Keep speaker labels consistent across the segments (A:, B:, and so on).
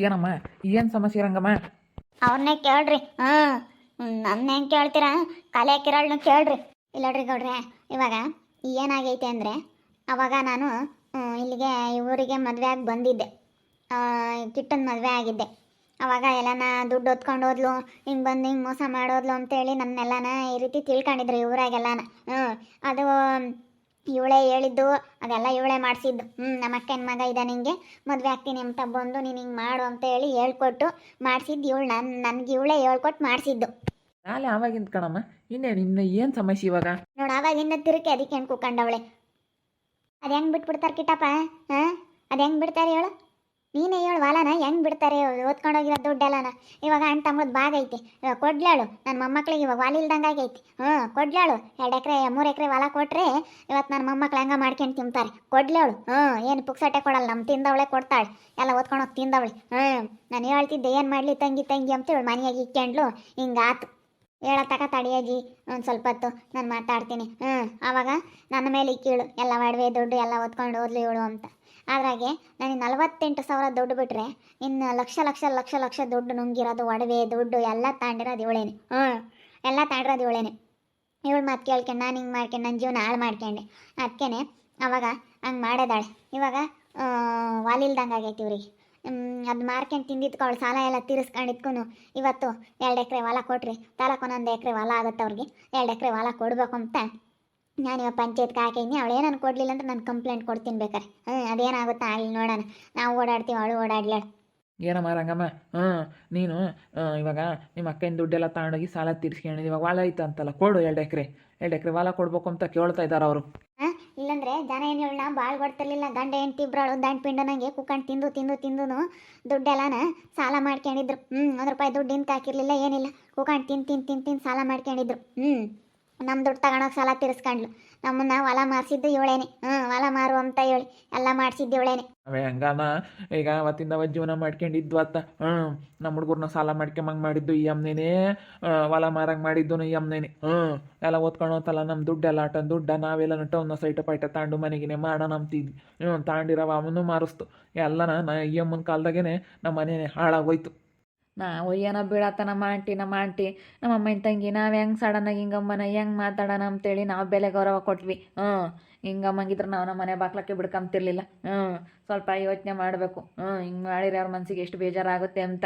A: ಏನಮ್ಮ? ಏನು ಸಮಸ್ಯೆ ರಂಗಮ್ಮ
B: ಅವ್ರನ್ನೇ ಕೇಳ್ರಿ. ಹಾಂ ನನ್ನ ಹೆಂಗೆ ಕೇಳ್ತೀರಾ? ಕಲೆ ಕಿರಳ್ನ ಕೇಳ್ರಿ. ಇಲ್ಲಡ್ರಿ ಗೌಡ್ರೆ ಇವಾಗ ಏನಾಗೈತೆ ಅಂದರೆ ಅವಾಗ ನಾನು ಹ್ಮ್, ಇಲ್ಲಿಗೆ ಇವರಿಗೆ ಮದುವೆ ಆಗಿ ಬಂದಿದ್ದೆ. ಕಿಟ್ಟನ್ ಮದುವೆ ಆಗಿದ್ದೆ. ಅವಾಗ ಎಲ್ಲನ ದುಡ್ಡು ಹೊತ್ಕೊಂಡು ಹೋದ್ಲು ಹಿಂಗೆ ಬಂದು ಹಿಂಗೆ ಮೋಸ ಮಾಡೋದ್ಲು ಅಂತೇಳಿ ನನ್ನೆಲ್ಲನ ಈ ರೀತಿ ತಿಳ್ಕೊಂಡಿದ್ರು ಈ ಊರಾಗೆಲ್ಲನ. ಹ್ಞೂ ಅದು ಇವಳೇ ಹೇಳಿದ್ದು ಅದೆಲ್ಲ ಇವಳೇ ಮಾಡಿಸಿದ್ದು. ಹ್ಞೂ ನಮ್ಮ ಅಕ್ಕನ ಮಗ ಇದ್ದ ನಿಂಗೆ ಮದುವೆ ಆಗ್ತೀನಿ ಅಂತ ಬಂದು ನೀನು ಹಿಂಗೆ ಮಾಡು ಅಂತ ಹೇಳಿ ಹೇಳ್ಕೊಟ್ಟು ಮಾಡಿಸಿದ್ದು ಇವಳು ನನ್ನ ನನಗೆ ಇವಳೇ ಹೇಳ್ಕೊಟ್ಟು ಮಾಡಿಸಿದ್ದು.
A: ನಾಳೆ ಆವಾಗಿಂದ ಕಣಮ್ಮ. ಇನ್ನೇನು ಇನ್ನ ಏನು ಸಮಸ್ಯೆ ಇವಾಗ?
B: ನೋಡು ಆವಾಗಿಂದ ತಿರುಕಿ ಅದಕ್ಕೆ ಹೆಂಗೆ ಕೂಕಂಡವಳೆ. ಅದು ಹೆಂಗೆ ಬಿಟ್ಬಿಡ್ತಾರೆ ಕಿಟ್ಟಪ್ಪ ಹಾಂ? ಅದು ಹೆಂಗೆ ಬಿಡ್ತಾರೆ ಹೇಳು? ನೀನೇ ಹೇಳು ವಾಲನ, ಹೆಂಗ್ ಬಿಡ್ತಾರೆ ಓದ್ಕೊಂಡೋಗಿರೋ ದುಡ್ಡೆಲ್ಲನ? ಇವಾಗ ಅಣ್ಣ ತಮ್ಮದ್ ಭಾಗ ಐತಿ. ಇವಾಗ ಕೊಡ್ಲಾಳು. ನನ್ನ ಮೊಮ್ಮಕ್ಳಿಗೆ ಇವಾಗ ವಾಲ ಇಲ್ದಂಗೆ ಆಗೈತಿ. ಹ್ಞೂ ಕೊಡ್ಲಾಳು. ಎರಡು ಎಕರೆ, ಮೂರು ಎಕರೆ ಹೊಲ ಕೊಟ್ರೆ ಇವತ್ತು ನನ್ನ ಮೊಮ್ಮಕ್ಳು ಹಂಗೆ ಮಾಡ್ಕೊಂಡು ತಿಂತಾರೆ. ಕೊಡ್ಲಾಳು. ಹ್ಞೂ ಏನು ಪುಕ್ಸಟೆ ಕೊಡಲ್ಲ ನಮ್ಮ ತಿಂದವಳೆ ಕೊಡ್ತಾಳೆ. ಎಲ್ಲ ಓದ್ಕೊಂಡು ಹೋಗಿ ತಿಂದವಳೆ. ಹ್ಞೂ ನಾನು ಹೇಳ್ತಿದ್ದೆ, ಏನು ಮಾಡಲಿ ತಂಗಿ ತಂಗಿ ಅಂತ ಹೇಳಿ ಮನೆಯಾಗಿ ಇಕ್ಕೊಂಡ್ಲು. ಹಿಂಗಾತು ಹೇಳತಕ ತಡಿಯಜ್ಜಿ ಒಂದು ಸ್ವಲ್ಪ ಹೊತ್ತು ನಾನು ಮಾತಾಡ್ತೀನಿ. ಹ್ಞೂ ಆವಾಗ ನನ್ನ ಮೇಲೆ ಇಕ್ಕಿಳು. ಎಲ್ಲ ಒಡವೆ ದುಡ್ಡು ಎಲ್ಲ ಓದ್ಕೊಂಡು ಓದ್ಲಿ ಇವಳು ಅಂತ. ಅದ್ರಾಗೆ ನನಗೆ ನಲವತ್ತೆಂಟು ಸಾವಿರ ದುಡ್ಡು ಬಿಟ್ಟರೆ ಇನ್ನು ಲಕ್ಷ ಲಕ್ಷ ಲಕ್ಷ ಲಕ್ಷ ದುಡ್ಡು ನುಂಗಿರೋದು, ಒಡವೆ, ದುಡ್ಡು ಎಲ್ಲ ತಾಂಡಿರೋದು ಇವಳೇನೆ. ಹ್ಞೂ ಎಲ್ಲ ತಾಂಡಿರೋದು ಇವಳೇನೆ. ಇವಳು ಮಾತು ಕೇಳ್ಕೊಂಡು ನಾನು ಹಿಂಗೆ ಮಾಡ್ಕೊಂಡು ನನ್ನ ಜೀವನ ಹಾಳು ಮಾಡ್ಕೊಂಡೆ. ಅದಕ್ಕೇನೆ ಅವಾಗ ಹಂಗೆ ಮಾಡೋದಾಳೆ. ಇವಾಗ ವಾಲಿಲ್ದಂಗೆ ಆಗೈತಿ ಇವ್ರಿಗೆ. ಅದು ಮಾರ್ಕೊಂಡು ತಿಂದಿದ್ಕೊ ಅವಳು ಸಾಲ ಎಲ್ಲ ತೀರಿಸ್ಕೊಂಡಿದ್ಕೂ ಇವತ್ತು ಎರಡು ಎಕರೆ ಹೊಲ ಕೊಟ್ರಿ. ತಾಲೂಕು ಒಂದೊಂದು ಎಕರೆ ಹೊಲ ಆಗುತ್ತೆ ಅವ್ರಿಗೆ. ಎರಡು ಎಕರೆ ಹೊಲ ಕೊಡಬೇಕು ಅಂತ ನಾನು ಇವಾಗ ಪಂಚಾಯತ್ಗೆ ಹಾಕಿದ್ನಿ ಅವಳು ಏನನ್ನು ಕೊಡಲಿಲ್ಲ ಅಂದ್ರೆ ನಾನು ಕಂಪ್ಲೇಂಟ್ ಕೊಡ್ತೀನಿ ಬೇಕಾರೆ. ಹ್ಞೂ ಅದೇನಾಗುತ್ತಾ? ಅಲ್ಲಿ ನೋಡೋಣ. ನಾವು ಓಡಾಡ್ತೀವಿ ಅವಳು ಓಡಾಡ್ಲಾಳ
A: ಏನಮ್ಮ ರಂಗಮ್ಮ? ಹ್ಞೂ ನೀನು ಇವಾಗ ನಿಮ್ಮ ಅಕ್ಕನ ದುಡ್ಡೆಲ್ಲ ತಗೊಂಡೋಗಿ ಸಾಲ ತೀರಿಸ್ಕೊಂಡಿದ್ದೀನಿ ಇವಾಗ ಹೊಲ ಐತೆ ಅಂತಲ್ಲ ಕೊಡು ಎರಡು ಎಕರೆ. ಎರಡು ಎಕರೆ ಹೊಲ ಕೊಡ್ಬೇಕು ಅಂತ ಕೇಳ್ತಾ ಇದ್ದಾರೆ ಅವರು.
B: ಹಾಂ ಇಲ್ಲಂದ್ರೆ ಜನ ಏನು ಹೇಳ ಭಾಳ ಕೊಡ್ತಿರ್ಲಿಲ್ಲ ಗಂಡ ಹೆಂಡತಿ ಇಬ್ಬರಳು ದಂಡ ಪಿಂಡನಂಗೆ ಕುಕ್ಕಂಡು ತಿಂದು ತಿಂದು ತಿಂದು ದುಡ್ಡೆಲ್ಲನ ಸಾಲ ಮಾಡ್ಕೊಂಡಿದ್ರು. ಹ್ಞೂ ಒಂದು ರೂಪಾಯಿ ದುಡ್ಡು ಹಾಕಿರ್ಲಿಲ್ಲ ಏನಿಲ್ಲ. ಕುಕ್ಕಂಡು ತಿಂದು ತಿಂದು ತಿಂದು ತಿಂದು ಸಾಲ ಮಾಡ್ಕೊಂಡಿದ್ರು. ಹ್ಞೂ ನಮ್ಮ ದುಡ್ಡು ತಗೊಳೋಕೆ ಸಾಲ ತೀರಿಸ್ಕೊಂಡ್ಲು. ನಮ್ಮನ್ನ ಹೊಲ ಮಾರಿಸಿದ್ದು ಇವಳೇನೆ ಹ್ಞೂ ಹೊಲ ಮಾರು ಅಂತ ಹೇಳಿ ಎಲ್ಲ ಮಾಡಿಸಿದ್ದು ಇವಳೇನೆ
A: ಅವೇ ಹಂಗಾನ? ಈಗ ಅವತ್ತಿಂದ ಅವ ಜೀವನ ಮಾಡ್ಕೊಂಡಿದ್ವು ಅತ್ತ. ಹ್ಞೂ ನಮ್ಮ ಹುಡುಗರ್ನ ಸಾಲ ಮಾಡ್ಕೊಂಬಂಗೆ ಮಾಡಿದ್ದು ಈ ಅಮ್ಮನೇನೆ ಹೊಲ ಮಾರಂಗೆ ಮಾಡಿದ್ದು ಈ ಅಮ್ಮನೇನೆ ಹ್ಞೂ ಎಲ್ಲ ಓದ್ಕೊಂಡು ನಮ್ಮ ನಮ್ಮ ದುಡ್ಡೆಲ್ಲ ಆಟ ದುಡ್ಡ ನಾವೆಲ್ಲ ನಟ ಒಂದು ಸೈಟ ಪೈಟ ತಾಂಡು ಮನೆಗಿನೇ ಮಾಡೋಣ ಅಂತಿದ್ವಿ ಹ್ಞೂ ತಾಂಡಿರವ ಅವನು ಮಾರಿಸ್ತು. ಎಲ್ಲನ ನಾ ಈ ಅಮ್ಮನ ಕಾಲ್ದಾಗೇನೆ ನಮ್ಮ ಮನೇನೆ ಹಾಳಾಗೋಯ್ತು. ನಾವು ಏನೋ ಬೀಳತ್ತ ನಮ್ಮ ಆಂಟಿ ನಮ್ಮ ಆಂಟಿ, ನಮ್ಮ ಅಮ್ಮನ ತಂಗಿ, ನಾವು ಹೆಂಗೆ ಸಡನ್ನಾಗಿ ಹಿಂಗಮ್ಮನ ಹೆಂಗೆ ಮಾತಾಡೋಣ ಅಂತೇಳಿ ನಾವು ಬೆಲೆ ಗೌರವ ಕೊಟ್ವಿ. ಹ್ಞೂ ಹಿಂಗಮ್ಮಂಗಿದ್ರೆ ನಾವು ನಮ್ಮ ಮನೆ ಬಾಕ್ಲಕ್ಕೆ ಬಿಡ್ಕೊಂತಿರ್ಲಿಲ್ಲ ಹ್ಞೂ ಸ್ವಲ್ಪ ಯೋಚನೆ ಮಾಡಬೇಕು. ಹ್ಞೂ ಹಿಂಗೆ ಮಾಡಿದ್ರೆ ಅವ್ರ ಮನಸ್ಸಿಗೆ ಎಷ್ಟು ಬೇಜಾರಾಗುತ್ತೆ ಅಂತ.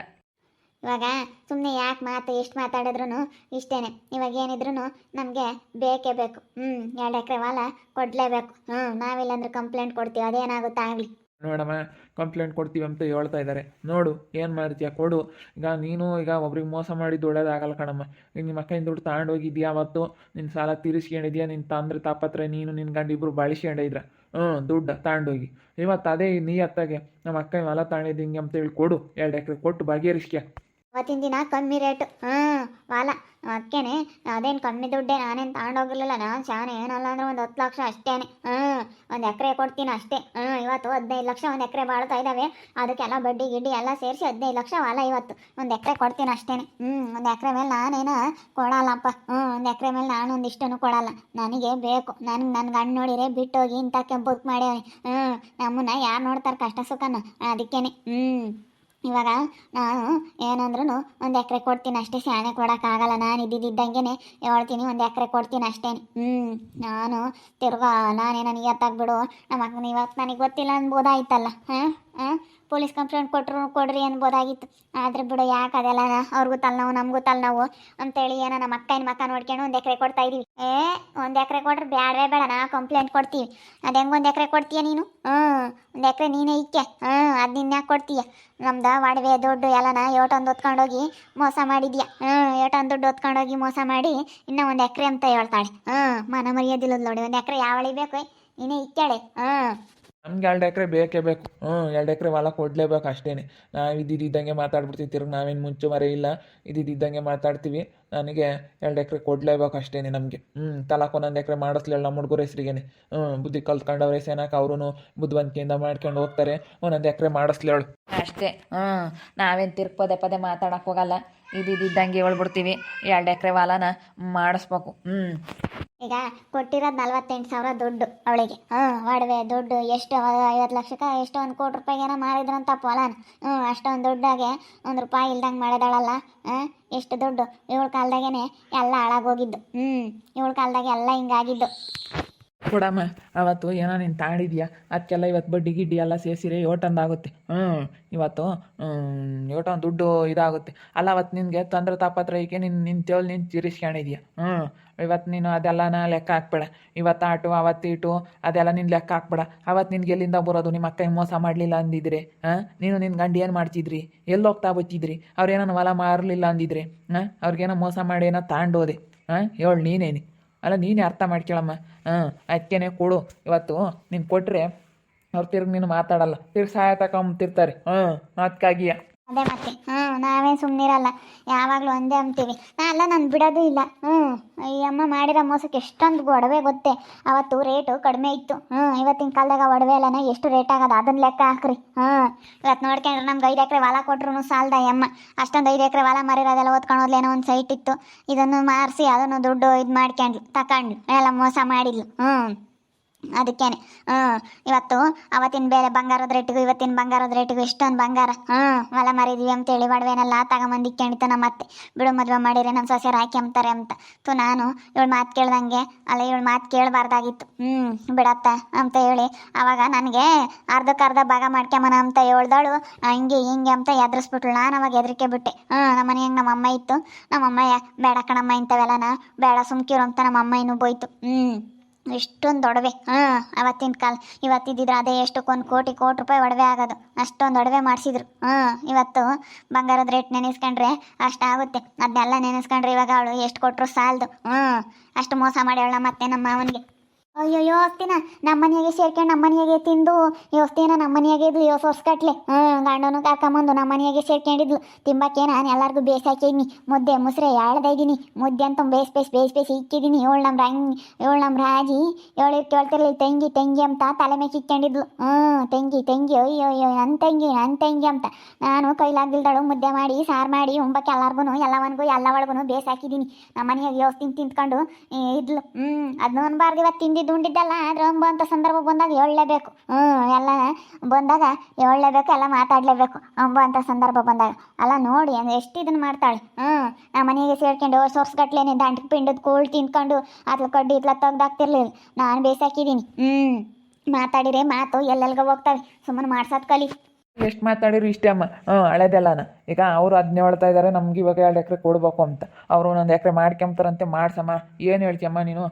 B: ಇವಾಗ ಸುಮ್ಮನೆ ಯಾಕೆ ಮಾತು, ಎಷ್ಟು ಮಾತಾಡಿದ್ರು ಇಷ್ಟೇನೆ. ಇವಾಗ ಏನಿದ್ರು ನಮಗೆ ಬೇಕೇ ಬೇಕು. ಹ್ಞೂ ಎರಡು ಎಕರೆ ಹೊಲ ಕೊಡಲೇಬೇಕು. ಹ್ಞೂ ನಾವಿಲ್ಲಾಂದ್ರೆ ಕಂಪ್ಲೇಂಟ್ ಕೊಡ್ತೀವಿ. ಅದೇನಾಗುತ್ತೆ ಆಗಲಿ.
A: ನೋಡಮ್ಮ ಕಂಪ್ಲೇಂಟ್ ಕೊಡ್ತೀವಿ ಅಂತ ಹೇಳ್ತಾ ಇದ್ದಾರೆ ನೋಡು, ಏನು ಮಾಡ್ತೀಯ ಕೊಡು. ಈಗ ನೀನು ಈಗ ಒಬ್ರಿಗೆ ಮೋಸ ಮಾಡಿದ್ದು ಒಳ್ಳೇದಾಗಲ್ಲ ಕಣಮ್ಮ. ಈಗ ನಿಮ್ಮ ಅಕ್ಕನ ದುಡ್ಡು ತಗೊಂಡೋಗಿದ್ಯಾ ಅವತ್ತು? ನಿನ್ನ ಸಾಲ ತೀರಿಸ್ಕೊಂಡಿದ್ಯಾ? ನಿನ್ನ ತಂದ್ರೆ ತಾಪತ್ರ ನೀನು ನಿನ್ನ ಗಂಡ ಇಬ್ಬರು ಬಳಸ್ಕೊಂಡಿದ್ರೆ ಹ್ಞೂ ದುಡ್ಡು ತಗೊಂಡೋಗಿ. ಇವತ್ತು ಅದೇ ನೀ ಅತ್ತಾಗೆ, ನಮ್ಮ ಅಕ್ಕ ಹೊಲ ತಗೊಂಡಿದ್ದು ಹಿಂಗೆ ಅಂತೇಳಿ ಕೊಡು. ಎರಡು ಎಕರೆ ಕೊಟ್ಟು ಬಗೆಹರಿಸ್ಕ್ಯ
B: ಅವತ್ತಿನ ದಿನ ಕಮ್ಮಿ ರೇಟು. ಹ್ಞೂ ವಾಲ. ಅದಕ್ಕೇನೆ ಅದೇನು ಕಮ್ಮಿ ದುಡ್ಡೇ ನಾನೇನು ತಗೊಂಡೋಗಿರ್ಲಿಲ್ಲ ನಾನು ಶಾನೆ ಏನಲ್ಲ ಅಂದ್ರೆ ಒಂದು ಹತ್ತು ಲಕ್ಷ ಅಷ್ಟೇನೆ. ಹ್ಞೂ ಒಂದು ಎಕರೆ ಕೊಡ್ತೀನಿ ಅಷ್ಟೇ. ಹ್ಞೂ ಇವತ್ತು ಹದಿನೈದು ಲಕ್ಷ ಒಂದು ಎಕರೆ ಬಾಳ್ತಾ ಇದ್ದಾವೆ ಅದಕ್ಕೆಲ್ಲ ಬಡ್ಡಿ ಗಿಡ್ಡಿ ಎಲ್ಲ ಸೇರಿಸಿ ಹದಿನೈದು ಲಕ್ಷ ವಾಲ ಇವತ್ತು. ಒಂದು ಎಕರೆ ಕೊಡ್ತೀನಿ ಅಷ್ಟೇನೆ. ಹ್ಞೂ ಒಂದು ಎಕರೆ ಮೇಲೆ ನಾನೇನು ಕೊಡಲ್ಲಪ್ಪ. ಹ್ಞೂ ಒಂದು ಎಕರೆ ಮೇಲೆ ನಾನು ಒಂದಿಷ್ಟನ್ನು ಕೊಡಲ್ಲ. ನನಗೆ ಬೇಕು. ನನಗೆ ನನ್ನ ಗಂಡು ನೋಡಿರೆ ಬಿಟ್ಟೋಗಿ ಇಂಥ ಬುಕ್ ಮಾಡ್ಯಾವೆ ಹ್ಞೂ ನಮ್ಮನ್ನ ಯಾರು ನೋಡ್ತಾರೆ ಕಷ್ಟ ಸುಖನ? ಅದಕ್ಕೇನೆ. ಹ್ಞೂ ಇವಾಗ ನಾನು ಏನಂದ್ರೂ ಒಂದು ಎಕರೆ ಕೊಡ್ತೀನಿ ಅಷ್ಟೇ, ಶಾಣೆ ಕೊಡೋಕ್ಕಾಗಲ್ಲ. ನಾನು ಇದ್ದಿದ್ದಂಗೆ ಹೇಳ್ತೀನಿ, ಒಂದು ಎಕರೆ ಕೊಡ್ತೀನಿ ಅಷ್ಟೇ. ಹ್ಞೂ ನಾನು ತಿರ್ಗಾ ನನಗೆ ಎತ್ತಾಗ್ಬಿಡು ನಮ್ಮ ಅಕ್ಕನ ಇವತ್ತು ನನಗೆ ಗೊತ್ತಿಲ್ಲ ಅನ್ಬೋದಾಯ್ತಲ್ಲ ಹಾಂ? ಪೊಲೀಸ್ ಕಂಪ್ಲೇಂಟ್ ಕೊಟ್ಟರು ಕೊಡ್ರಿ ಅನ್ಬೋದಾಗಿತ್ತು. ಆದರೆ ಬಿಡು, ಯಾಕೆ ಅದೆಲ್ಲ ಅವ್ರಿಗೂ ತಲೆನೋವು ನಮಗೂ ತಲೆನೋವು ಅಂತೇಳಿ ಏನೋ ನಮ್ಮ ಅಕ್ಕನ ಮಕ್ಕ ನೋಡ್ಕೊಂಡು ಒಂದು ಎಕರೆ ಕೊಡ್ತಾ ಇದೀವಿ. ಏ, ಒಂದು ಎಕರೆ ಕೊಟ್ರೆ ಬ್ಯಾಡವೇ ಬೇಡ, ನಾ ಕಂಪ್ಲೇಂಟ್ ಕೊಡ್ತೀವಿ. ಅದು ಹೆಂಗೆ ಒಂದು ಎಕರೆ ಕೊಡ್ತೀಯ ನೀನು? ಹ್ಞೂ, ಒಂದು ಎಕರೆ ನೀನೇ ಇಕ್ಕೆ. ಹ್ಞೂ, ಅದು ನಿನ್ನ ಯಾಕೆ ಕೊಡ್ತೀಯ? ನಮ್ದು ಒಡವೆ ದುಡ್ಡು ಎಲ್ಲನ ಏಟೊಂದು ಹೊತ್ಕೊಂಡೋಗಿ ಮೋಸ ಮಾಡಿದ್ಯಾ? ಹ್ಞೂ, ಏಟೊಂದು ದುಡ್ಡು ಹೊತ್ಕೊಂಡೋಗಿ ಮೋಸ ಮಾಡಿ ಇನ್ನೂ ಒಂದು ಎಕರೆ ಅಂತ ಹೇಳ್ತಾಳೆ. ಹ್ಞೂ, ಮನ ಮರ್ಯಾದಿಲ್ಲ ನೋಡಿ, ಒಂದು ಎಕರೆ ಯಾವಳಿ ಬೇಕು ನೀನೇ ಇಕ್ಕಾಳೆ. ಹ್ಞೂ.
A: ನಮ್ಗೆ ಎರಡು ಎಕರೆ ಬೇಕೇ ಬೇಕು. ಹ್ಞೂ ಎರಡು ಎಕರೆ ಹೊಲ ಕೊಡಲೇಬೇಕು ಅಷ್ಟೇ ನಾವು ಇದ್ದಿದ್ದಂಗೆ ಮಾತಾಡ್ಬಿಡ್ತೀವಿ. ತಿರ್ಗಿ ನಾವೇನು ಮುಂಚೆ ಮರೆ ಇಲ್ಲ ಇದ್ದಿದ್ದಂಗೆ ಮಾತಾಡ್ತೀವಿ. ನನಗೆ ಎರಡು ಎಕರೆ ಕೊಡ್ಲೇಬೇಕು ಅಷ್ಟೇನೆ ನಮಗೆ. ಹ್ಞೂ ತಲಾಕ್ ಒಂದೊಂದು ಎಕರೆ ಮಾಡಿಸ್ಲಿಲ್ಲ ನಮ್ಮ ಹುಡುಗರ ಹೆಸ್ರಿಗೇನೆ. ಹ್ಞೂ ಬುದ್ಧಿ ಕಲ್ತ್ಕೊಂಡವ್ರೆ ಸೇನಾಕ ಅವರು ಬುದ್ಧಿವಂತಿಕೆಯಿಂದ ಮಾಡ್ಕೊಂಡು ಹೋಗ್ತಾರೆ. ಒಂದೊಂದು ಎಕರೆ ಮಾಡಿಸ್ಲೇಳು
C: ಅಷ್ಟೇ. ಹ್ಞೂ ನಾವೇನು ತಿರ್ಗಿ ಪದೇ ಪದೇ ಮಾತಾಡಕ್ಕೆ ಹೋಗಲ್ಲ ಇದ್ದಂಗೆ ಹೇಳ್ಬಿಡ್ತೀವಿ. ಎರಡು ಎಕರೆ ವಾಲನ ಮಾಡಿಸ್ಬೇಕು. ಹ್ಞೂ
B: ಈಗ ಕೊಟ್ಟಿರೋದು ನಲ್ವತ್ತೆಂಟು ಸಾವಿರ ದುಡ್ಡು ಅವಳಿಗೆ. ಹಾಂ ಒಡವೆ ದುಡ್ಡು ಎಷ್ಟು ಐವತ್ತು ಲಕ್ಷಕ್ಕೆ ಎಷ್ಟು ಒಂದು ಕೋಟಿ ರೂಪಾಯಿಗೇನೋ ಮಾರಿದ್ರಂತ ಹೊಲನ. ಹ್ಞೂ ಅಷ್ಟೊಂದು ದುಡ್ಡಾಗೆ ಒಂದು ರೂಪಾಯಿ ಇಲ್ದಂಗೆ ಮಾಡಿದಾಳಲ್ಲ. ಹಾಂ ಎಷ್ಟು ದುಡ್ಡು? ಇವಳ ಕಾಲದಾಗೇನೆ ಎಲ್ಲ ಹಾಳಾಗೋಗಿದ್ದು. ಹ್ಞೂ ಇವಳ ಕಾಲದಾಗ ಎಲ್ಲ ಹಿಂಗಾಗಿದ್ದು.
A: ಕೊಡಮ್ಮ, ಅವತ್ತು ಏನೋ ನೀನು ತಾಳಿದ್ಯಾ? ಅದಕ್ಕೆಲ್ಲ ಇವತ್ತು ಬಡ್ಡಿ ಗಿಡ್ಡಿ ಎಲ್ಲ ಸೇರಿಸಿರಿ ಏಟೊಂದಾಗುತ್ತೆ ಹ್ಞೂ ಇವತ್ತು ಏಟೊಂದು ದುಡ್ಡು ಇದಾಗುತ್ತೆ. ಅಲ್ಲ, ಅವತ್ತು ನಿನಗೆ ತೊಂದರೆ ತಾಪತ್ರಯಕ್ಕೆ ನಿನ್ನ ನಿನ್ನ ತೇಳು ನಿನ್ನ ತೀರಿಸ್ಕೊಂಡಿದ್ಯಾ? ಹ್ಞೂ ಇವತ್ತು ನೀನು ಅದೆಲ್ಲನ ಲೆಕ್ಕ ಹಾಕ್ಬೇಡ. ಇವತ್ತು ಆಟು ಇಟು ಅದೆಲ್ಲ ನಿನ್ನ ಲೆಕ್ಕ ಹಾಕ್ಬೇಡ. ಅವತ್ತು ನಿನ್ಗೆ ಎಲ್ಲಿಂದ ಬರೋದು? ನಿಮ್ಮ ಅಕ್ಕ ಮೋಸ ಮಾಡಲಿಲ್ಲ ಅಂದಿದ್ರೆ, ಹಾಂ? ನೀನು ನಿನ್ನ ಗಂಡ ಏನು ಮಾಡ್ತಿದ್ರಿ? ಎಲ್ಲಿ ಹೋಗ್ತಾ ಬಚ್ಚಿದ್ರಿ? ಅವ್ರೇನೋ ಹೊಲ ಮಾರಲಿಲ್ಲ ಅಂದಿದ್ರೆ, ಹಾಂ? ಅವ್ರಿಗೇನೋ ಮೋಸ ಮಾಡಿ ಏನೋ ತಾಂಡೋದೆ, ಹಾಂ? ಹೇಳು ನೀನೇನಿ. ಅಲ್ಲ, ನೀನೇ ಅರ್ಥ ಮಾಡ್ಕೊಳಮ್ಮ. ಹಾಂ ಅದಕ್ಕೇನೆ ಕೊಡು. ಇವತ್ತು ನೀನು ಕೊಟ್ಟರೆ ಅವ್ರು ತಿರ್ಗಿ ನೀನು ಮಾತಾಡಲ್ಲ. ತಿರ್ಗಿ ಸಹಾಯ ತಗೊಂಬರ್ತಿರ್ತಾರೆ ಹಾಂ ಅದಕ್ಕಾಗಿಯ
B: ಅದೇ ಮತ್ತೆ. ಹ್ಞೂ ನಾವೇ ಸುಮ್ಮನಿರಲ್ಲ ಯಾವಾಗಲೂ ಒಂದೇ ಅಂತೀವಿ. ನಾ ಅಲ್ಲ, ನಾನು ಬಿಡೋದು ಇಲ್ಲ. ಹ್ಞೂ ಈ ಅಮ್ಮ ಮಾಡಿರೋ ಮೋಸಕ್ಕೆ ಎಷ್ಟೊಂದು ಒಡವೆ ಗೊತ್ತೇ. ಅವತ್ತು ರೇಟು ಕಡಿಮೆ ಇತ್ತು. ಹ್ಞೂ ಇವತ್ತಿನ ಕಾಲದಾಗ ಒಡವೆ ಎಲ್ಲನ ಎಷ್ಟು ರೇಟ್ ಆಗೋದು? ಅದನ್ನ ಲೆಕ್ಕ ಹಾಕ್ರಿ. ಹ್ಞೂ ಇವತ್ತು ನೋಡ್ಕೊಂಡ್ರೆ ನಮ್ಗೆ ಐದು ಎಕರೆ ವಾಲ ಕೊಟ್ರು ಸಾಲದ ಅಮ್ಮ. ಅಷ್ಟೊಂದು ಐದು ಎಕರೆ ವಾಲ ಮಾರಿರೋದೆಲ್ಲ ಓದ್ಕೊಂಡು ಏನೋ ಒಂದು ಸೈಟ್ ಇತ್ತು. ಇದನ್ನು ಮಾರಿಸಿ, ಅದನ್ನು ದುಡ್ಡು ಇದು ಮಾಡ್ಕೊಂಡ್ಲು ತಗೊಂಡ್ಲು ಎಲ್ಲ ಮೋಸ ಮಾಡಿದ್ಲು. ಹ್ಞೂ ಅದಕ್ಕೇನೆ. ಹ್ಞೂ ಇವತ್ತು ಅವತ್ತಿನ ಬೇರೆ ಬಂಗಾರದ ರೇಟಿಗೂ ಇವತ್ತಿನ ಬಂಗಾರದ ರೇಟಿಗೂ ಎಷ್ಟೊಂದು ಬಂಗಾರ. ಹ್ಞೂ ಹೊಲ ಅಂತ ಅಂತೇಳಿ ಒಡವೆನೆಲ್ಲ ತಗೊಂಬಂದು ಕೇಳಿತ ನಮ್ಮ ಅತ್ತೆ ಬಿಡು ಮದುವೆ ಮಾಡಿದ್ರೆ ನಮ್ಮ ಸೊಸೆಯರು ಹಾಕ್ಯಂತಾರೆ ಅಂತ. ತು ನಾನು ಇವಳು ಮಾತು ಕೇಳ್ದಂಗೆ, ಅಲ್ಲ ಇವಳು ಮಾತು ಕೇಳಬಾರ್ದಾಗಿತ್ತು. ಹ್ಞೂ ಬಿಡತ್ತ ಅಂತ ಹೇಳಿ ಅವಾಗ ನನಗೆ ಅರ್ಧಕ್ಕೆ ಅರ್ಧ ಭಾಗ ಮಾಡ್ಕೊಂಬನ ಅಂತ ಹೇಳ್ದಾಳು. ಹಿಂಗೆ ಹಿಂಗೆ ಅಂತ ಎದ್ರಿಸ್ಬಿಟ್ಳು. ನಾನು ಅವಾಗ ಹೆದರಿಕೆ ಬಿಟ್ಟೆ. ಹ್ಞೂ ನಮ್ಮ ಹೆಂಗೆ ನಮ್ಮ ಅಮ್ಮ ಇತ್ತು. ನಮ್ಮ ಅಮ್ಮ ಬೇಡ ಕಣಮ್ಮ, ಇಂಥವೆಲ್ಲನ ಬೇಡ ಸುಮ್ಕಿರು ಅಂತ ನಮ್ಮ ಅಮ್ಮ ಇನ್ನೂ ಬೋಯ್ತು. ಹ್ಞೂ ಎಷ್ಟೊಂದು ಒಡವೆ. ಹ್ಞೂ ಅವತ್ತಿನ ಕಾಲ. ಇವತ್ತಿದ್ದಿದ್ರೆ ಅದೇ ಎಷ್ಟಕ್ಕೊಂದು ಕೋಟಿ ಕೋಟಿ ರೂಪಾಯಿ ಒಡವೆ ಆಗೋದು. ಅಷ್ಟೊಂದು ಒಡವೆ ಮಾಡಿಸಿದ್ರು. ಹ್ಞೂ ಇವತ್ತು ಬಂಗಾರದ ರೇಟ್ ನೆನೆಸ್ಕೊಂಡ್ರೆ ಅಷ್ಟಾಗುತ್ತೆ ಅದನ್ನೆಲ್ಲ ನೆನೆಸ್ಕೊಂಡ್ರೆ ಇವಾಗ ಅವಳು ಎಷ್ಟು ಕೊಟ್ಟರು ಸಾಲದು. ಹ್ಞೂ ಅಷ್ಟು ಮೋಸ ಮಾಡ್ಯಾಳ ಮತ್ತೆ ನಮ್ಮ ಮಾವನಿಗೆ. ಅಯ್ಯೋ ಯೋಸ್ತಿನ ನಮ್ಮ ಮನೆಯಾಗೆ ಸೇರ್ಕೊಂಡು ನಮ್ಮ ಮನೆಯಾಗೆ ತಿಂದು ಯೋಸ್ತಿನ ನಮ್ಮ ಮನೆಯಾಗೆ ಇದ್ಲು ಯೋಸ್ ವರ್ಷಗಟ್ಲೆ ಹ್ಞೂ ಗಂಡನೂ ಕರ್ಕೊಂಬಂದು ನಮ್ಮ ಮನೆಯಾಗೆ ಸೇರ್ಕೊಂಡಿದ್ಲು. ತಿಂಬಕ್ಕೆ ನಾನು ಎಲ್ಲರಿಗೂ ಬೇಸಾಕಿದ್ದೀನಿ ಮುದ್ದೆ ಮುಸ್ರೆ ಎಳ್ದೈದೀನಿ ಮುದ್ದೆ ಅಂತ ಬೇಸ್ ಬೇಸ್ ಬೇಸ್ ಬೇಸ್ ಇಕ್ಕಿದ್ದೀನಿ. ಏಳು ನಮ್ಮ ರಂಗ್ ಏಳು ನಮ್ಮ ರಾಜಿ ಏಳು ಕೇಳ್ತಿರ್ಲಿ ತಂಗಿ ತಂಗಿ ಅಂತ ತಲೆ ಮೇಲೆ ಇಕ್ಕೊಂಡಿದ್ಲು. ಹ್ಞೂ ತಂಗಿ ತಂಗಿ ಅಯ್ಯೋ ಅಯ್ಯೋ ನನ್ನ ತಂಗಿ ನನ್ನ ತಂಗಿ ಅಂತ. ನಾನು ಕೈಲಾಗಿಲ್ದಳು ಮುದ್ದೆ ಮಾಡಿ ಸಾರು ಮಾಡಿ ಉಂಬಕ್ಕೆ ಎಲ್ಲರಿಗೂ ಎಲ್ಲವನಿಗೂ ಎಲ್ಲ ಒಳಗೂ ಬೇಸಾಕಿದ್ದೀನಿ ನಮ್ಮ ಮನೆಯಾಗ ಯೋಸ್ತಿನ ತಿಂತ್ಕೊಂಡು ಈ, ಇದ್ಲು. ಹ್ಞೂ ಅದನ್ನ ಅನ್ಬಾರ್ದು ಇವತ್ತು ತಿಂದಿದ್ದು. ಉಂಡಿದ್ದಲ್ಲ ಆದ್ರೆ ಅಂತ ಸಂದರ್ಭ ಬಂದಾಗ ಹೇಳಲೇಬೇಕು. ಹ್ಞೂ ಎಲ್ಲ ಬಂದಾಗ ಹೇಳಲೇಬೇಕು, ಎಲ್ಲ ಮಾತಾಡಲೇಬೇಕು ಅಂತ ಸಂದರ್ಭ ಬಂದಾಗ. ಅಲ್ಲ ನೋಡಿ ಅಂದ್ರೆ ಎಷ್ಟು ಇದನ್ನು ಮಾಡ್ತಾಳೆ. ಹ್ಞೂ ನಮ್ಮ ಮನೆಗೆ ಸೇರ್ಕೊಂಡು ವರ್ಷ ನಿಂದ ದಂಟಕ್ಕೆ ಪಿಂಡದ ಕೂಳ್ ತಿಂದ್ಕೊಂಡು ಅದ್ಲ ಕಡ್ಡಿ ಇತ್ಲ ತೆಗ್ದಾಕ್ತಿರ್ಲಿಲ್ಲ ನಾನು ಬೇಸಾಕಿದ್ದೀನಿ ಹ್ಞೂ ಮಾತಾಡಿರೇ ಮಾತು ಎಲ್ಲೆಲ್ಗ ಹೋಗ್ತಾವೆ. ಸುಮ್ಮನೆ ಮಾಡ್ಸೋದು ಕಲಿ.
A: ಎಷ್ಟು ಮಾತಾಡಿರು ಇಷ್ಟೇ ಅಮ್ಮ. ಹ್ಞೂ ಹಳೆದೆಲ್ಲನ ಈಗ ಅವರು ಅದನ್ನ ಹೇಳ್ತಾ ಇದ್ದಾರೆ ನಮ್ಗೆ ಇವಾಗ ಎರಡು ಎಕರೆ ಕೊಡ್ಬೇಕು ಅಂತ. ಅವರು ಒಂದೊಂದು ಎಕರೆ ಮಾಡ್ಕೊಂತಾರಂತೆ ಮಾಡ್ಸಮ್ಮ. ಏನು ಹೇಳ್ತೀಯಮ್ಮ ನೀನು?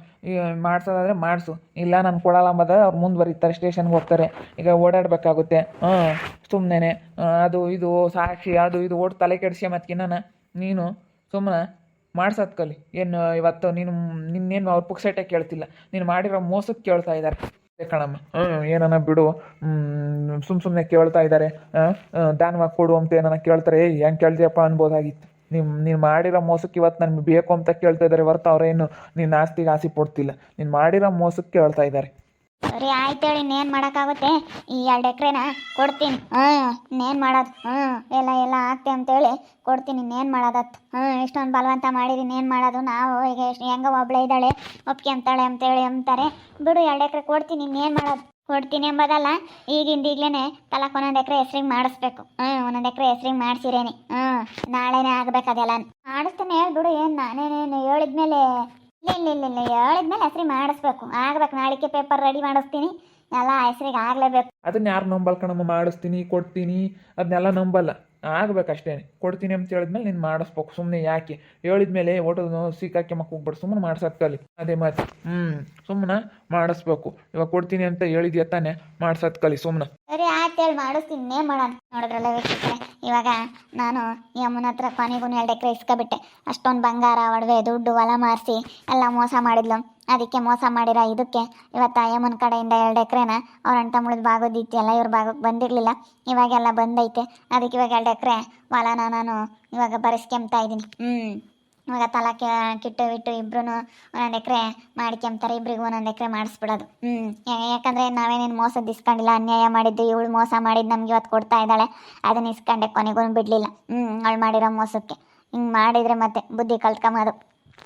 A: ಮಾಡ್ಸೋದಾದ್ರೆ ಮಾಡಿಸು. ಇಲ್ಲ ನಾನು ಕೊಡಲ್ಲ ಅಂಬದ, ಅವ್ರು ಬರೀತಾರೆ ಸ್ಟೇಷನ್ಗೆ ಹೋಗ್ತಾರೆ. ಈಗ ಓಡಾಡಬೇಕಾಗುತ್ತೆ. ಹ್ಞೂ ಸುಮ್ಮನೆ ಅದು ಇದು ಸಾಕ್ಷಿ, ಅದು ಇದು ಓಡ್ ತಲೆ ಕೆಡಿಸಿ ಮತ್ಕಿನ್ನ ನೀನು? ಸುಮ್ಮನೆ ಮಾಡ್ಸೋದು ಕಲಿ. ಏನು ಇವತ್ತು ನೀನು, ನಿನ್ನೇನು ಅವ್ರ ಪುಕ್ಸಟ್ಟೆ ಕೇಳ್ತಿಲ್ಲ. ನೀನು ಮಾಡಿರೋ ಮೋಸಕ್ಕೆ ಕೇಳ್ತಾ ಇದ್ದಾರೆ ಕಣಮ್ಮ ಏನನ ಬಿಡು. ಸುಮ್ ಸುಮ್ನೆ ಕೇಳ್ತಾ ಇದ್ದಾರೆ ದಾನವಾಗಿ ಕೊಡು ಅಂತ ಏನನ ಕೇಳ್ತಾರೆ. ಏಯ್ ಹೆಂಗೆ ಕೇಳ್ತೀಯಪ್ಪ ಅನ್ಬೋದಾಗಿತ್ತು ನಿಮ್, ನೀನ್ ಮಾಡಿರೋ ಮೋಸಕ್ಕೆ ಇವತ್ತು ನನ್ಗೆ ಬೇಕು ಅಂತ ಕೇಳ್ತಾ ಇದ್ದಾರೆ ಹೊರತು ಅವ್ರೇನು ನಿನ್ನ ಆಸ್ತಿಗೆ ಆಸೆ ಪಡ್ತಿಲ್ಲ. ನೀನ್ ಮಾಡಿರೋ ಮೋಸಕ್ಕೆ ಕೇಳ್ತಾ ಇದ್ದಾರೆ
B: ಸರಿ ಆಯ್ತು ಹೇಳಿ, ಇನ್ನೇನು ಮಾಡೋಕ್ಕಾಗುತ್ತೆ? ಈ ಎರಡು ಎಕರೆನ ಕೊಡ್ತೀನಿ. ಹಾಂ, ಇನ್ನೇನು ಮಾಡೋದು? ಹ್ಞೂ ಎಲ್ಲ ಎಲ್ಲ ಆಗ್ತೆ ಅಂತೇಳಿ ಕೊಡ್ತೀನಿ, ಇನ್ನೇನು ಮಾಡೋದತ್ತು ಹ್ಞೂ ಇಷ್ಟೊಂದು ಬಲವಂತ ಮಾಡಿರಿ ಇನ್ನೇನು ಮಾಡೋದು? ನಾವು ಈಗ ಎಷ್ಟು ಹೆಂಗ ಒಬ್ಳೆ ಇದ್ದಾಳೆ ಒಪ್ಕೊಂತಾಳೆ ಅಂತೇಳಿ ಅಂತಾರೆ. ಬಿಡು, ಎರಡು ಎಕರೆ ಕೊಡ್ತೀನಿ, ಇನ್ನೇನು ಮಾಡೋದು? ಕೊಡ್ತೀನಿ ಎಂಬುದಲ್ಲ, ಈಗಿಂದ ಈಗಲೇ ತಲಕ್ ಒಂದೊಂದು ಎಕರೆ ಹೆಸ್ರಿಗೆ ಮಾಡಿಸ್ಬೇಕು. ಹ್ಞೂ ಒಂದೊಂದು ಎಕರೆ ಹೆಸ್ರಿಗೆ ಮಾಡಿಸಿರೇನಿ. ಹ್ಞೂ ನಾಳೆನೇ ಆಗ್ಬೇಕು ಅದೆಲ್ಲ ಮಾಡಿಸ್ತಾನೆ ಹೇಳ್ಬಿಡು ಏನು ನಾನೇನೇನು ಹೇಳಿದ್ಮೇಲೆ ಇಲ್ಲ ಇಲ್ಲ ಇಲ್ಲ ಹೇಳಿದ್ಮೇಲೆ ಹೆಸ್ರಿಗೆ ಮಾಡಿಸ್ಬೇಕು. ಆಗ್ಬೇಕು. ನಾಳಿಕೆ ಪೇಪರ್ ರೆಡಿ ಮಾಡಿಸ್ತೀನಿ. ಎಲ್ಲ ಹೆಸ್ರಿಗೆ ಆಗ್ಲೇಬೇಕು.
A: ಅದನ್ನ ಯಾರು ನಂಬಲ್ ಕಣಮ್ಮ? ಮಾಡಿಸ್ತೀನಿ, ಕೊಡ್ತೀನಿ. ಅದನ್ನೆಲ್ಲ ನಂಬಲ್ಲ. ಆಗ್ಬೇಕಷ್ಟೇ ಕೊಡ್ತೀನಿ ಅಂತ ಹೇಳಿದ್ಮೇಲೆ ನೀನು ಮಾಡಿಸ್ಬೇಕು. ಸುಮ್ಮನೆ ಯಾಕೆ? ಹೇಳಿದ್ಮೇಲೆ ಓಟದ ಸಿಕ್ಕಾಕೆ ಮಕ್ಕ ಹೋಗ್ಬಿಟ್ಟು ಸುಮ್ಮನೆ ಮಾಡ್ಸೋದು ಕಲಿ ಅದೇ ಮಾತು. ಹ್ಞೂ ಸುಮ್ಮನೆ ಮಾಡಿಸ್ಬೇಕು. ಇವಾಗ ಕೊಡ್ತೀನಿ ಅಂತ ಹೇಳಿದ್ಯಾ ತಾನೆ? ಮಾಡ್ಸೋದು ಕಲಿ ಸುಮ್ಮನೆ
B: ಸರಿ, ಆಯ್ತು ಹೇಳಿ. ಮಾಡಿಸ್ತೀನಿ. ಮಾಡೋಣ. ನೋಡಿದ್ರಲ್ಲ ಇವಾಗ ನಾನು ಅಮ್ಮನ ಹತ್ರ ಕೊನೆಗೂ ಎರಡು ಎಕರೆ ಇಸ್ಕೊಬಿಟ್ಟೆ. ಅಷ್ಟೊಂದು ಬಂಗಾರ, ಒಡವೆ, ದುಡ್ಡು, ಹೊಲ ಮಾರಿಸಿ, ಎಲ್ಲ ಮೋಸ ಮಾಡಿದ್ಲು. ಅದಕ್ಕೆ ಮೋಸ ಮಾಡಿರೋ ಇದಕ್ಕೆ ಇವತ್ತು ಅಯ್ಯಮ್ಮನ ಕಡೆಯಿಂದ ಎರಡು ಎಕರೆನ ಅವ್ರ ಅಣ್ಣ ಭಾಗದಿತ್ತು ಎಲ್ಲ ಇವ್ರ ಭಾಗಕ್ಕೆ ಬಂದಿರಲಿಲ್ಲ. ಇವಾಗೆಲ್ಲ ಬಂದೈತೆ. ಅದಕ್ಕೆ ಇವಾಗ ಎರಡು ಎಕರೆ ಹೊಲನ ನಾನು ಇವಾಗ ಬರೆಸ್ಕೊಂಬ್ತಾ ಇದ್ದೀನಿ. ಹ್ಞೂ ಇವಾಗ ತಲಾ ಕಿಟ್ಟು ಬಿಟ್ಟು ಇಬ್ರು ಒಂದೊಂದು ಎಕರೆ ಮಾಡ್ಕೊಂತಾರೆ ಇಬ್ರಿಗೂ ಒಂದೊಂದು ಎಕರೆ ಮಾಡಿಸ್ಬಿಡೋದು. ಹ್ಞೂ ಯಾಕಂದರೆ ನಾವೇನೇನು ಮೋಸ ಇಸ್ಕೊಂಡಿಲ್ಲ ಅನ್ಯಾಯ ಮಾಡಿದ್ದು, ಇವಳು ಮೋಸ ಮಾಡಿದ್ದು ನಮ್ಗೆ ಇವತ್ತು ಕೊಡ್ತಾ ಇದ್ದಾಳೆ. ಅದನ್ನು ಇಸ್ಕೊಂಡೆ ಕೊನೆಗೂ ಬಿಡಲಿಲ್ಲ. ಹ್ಞೂ ಅವಳು ಮಾಡಿರೋ ಮೋಸಕ್ಕೆ. ಹಿಂಗೆ ಮಾಡಿದರೆ ಮತ್ತೆ ಬುದ್ಧಿ ಕಲ್ತ್ಕೊಂಬೋದು